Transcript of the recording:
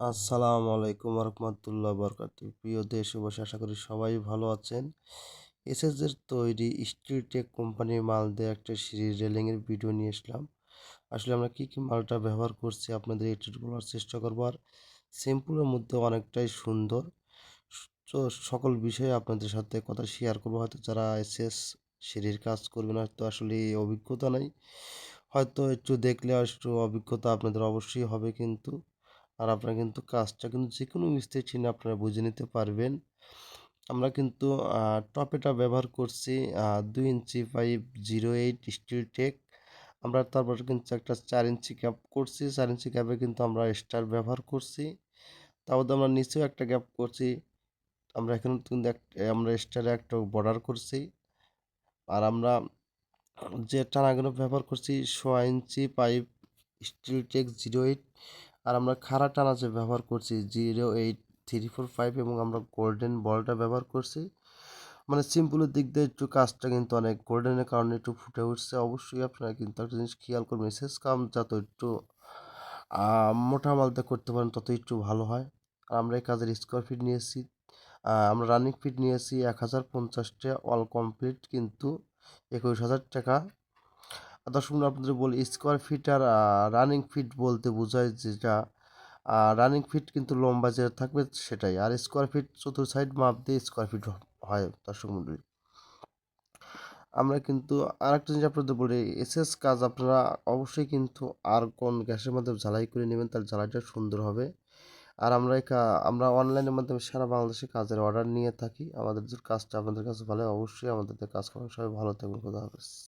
আসসালামু আলাইকুম রহমতুল্লাহ বরকাত প্রিয় দেশবাসী আশা করি সবাই ভালো আছেন। এসএসের তৈরি স্টিল টেক কোম্পানির মাল দিয়ে একটা সিঁড়ি রেলিংয়ের ভিডিও নিয়ে আসলাম। আসলে আমরা কী কী মালটা ব্যবহার করছি আপনাদের একটু বলার চেষ্টা করব। আর সিম্পলের মধ্যে অনেকটাই সুন্দর। তো সকল বিষয়ে আপনাদের সাথে কথা শেয়ার করব। হয়তো যারা এসএস সিঁড়ির কাজ করবেন, হয়তো আসলে অভিজ্ঞতা নাই। হয়তো একটু দেখলে একটু অভিজ্ঞতা আপনাদের অবশ্যই হবে কিন্তু আর আপনারা কিন্তু কাজটা কিন্তু যে কোনো মিস্ত্রি চিনে আপনারা বুঝে নিতে পারবেন। আমরা কিন্তু টপেটা ব্যবহার করছি দুই inch pipe zero eight steel take আমরা তারপর কিন্তু একটা চার ইঞ্চি ক্যাপ করছি, চার ইঞ্চি ক্যাপে কিন্তু আমরা স্টার ব্যবহার করছি। তারপর আমরা নিচেও একটা গ্যাপ করছি। আমরা এখানে কিন্তু আমরা স্টারে একটা বর্ডার করছি। আর আমরা যে টানাগুলো ব্যবহার করছি, সোয়া ইঞ্চি পাইপ স্টিল টেক জিরো এইট আর আমরা খাড়া টানা যে ব্যবহার করছি, zero eight three four five এবং আমরা গোল্ডেন বলটা ব্যবহার করছি মানে সিম্পলের দিক দিয়ে একটু কাজটা কিন্তু অনেক গোল্ডেনের কারণে একটু ফুটে উঠছে। অবশ্যই আপনারা কিন্তু একটা জিনিস খেয়াল করবেন, শেষ কাম যত একটু মোটা মালতে করতে পারেন তত একটু ভালো হয়। আর আমরা এই কাজের স্কোয়ার ফিট নিয়েছি আমরা রানিং ফিট নিয়েছি এক হাজার পঞ্চাশটা অল কমপ্লিট কিন্তু একুশ হাজার টাকা দর্শক আপনাদের বলি স্কোয়ার ফিট আর রানিং ফিট বলতে বোঝায় যেটা রানিং ফিট কিন্তু লম্বা যেটা থাকবে সেটাই, আর স্কোয়ার ফিট চতুর্থ সাইড মাপ দিয়ে স্কোয়ার ফিট হয় দর্শক মন্ডলী। আমরা কিন্তু আর একটা জিনিস আপনাদের বলি এসএস কাজ আপনারা অবশ্যই কিন্তু আর কোন গ্যাসের মাধ্যমে ঝালাই করে নেবেন তার ঝালাইটা সুন্দর হবে। আর আমরা আমরা অনলাইনের মাধ্যমে সারা বাংলাদেশে কাজের অর্ডার নিয়ে থাকি। আমাদের যে কাজটা আপনাদের কাছে ভালো অবশ্যই আমাদের কাজ করেন। সবাই ভালো থাকবেন, খোদা হাফেজ।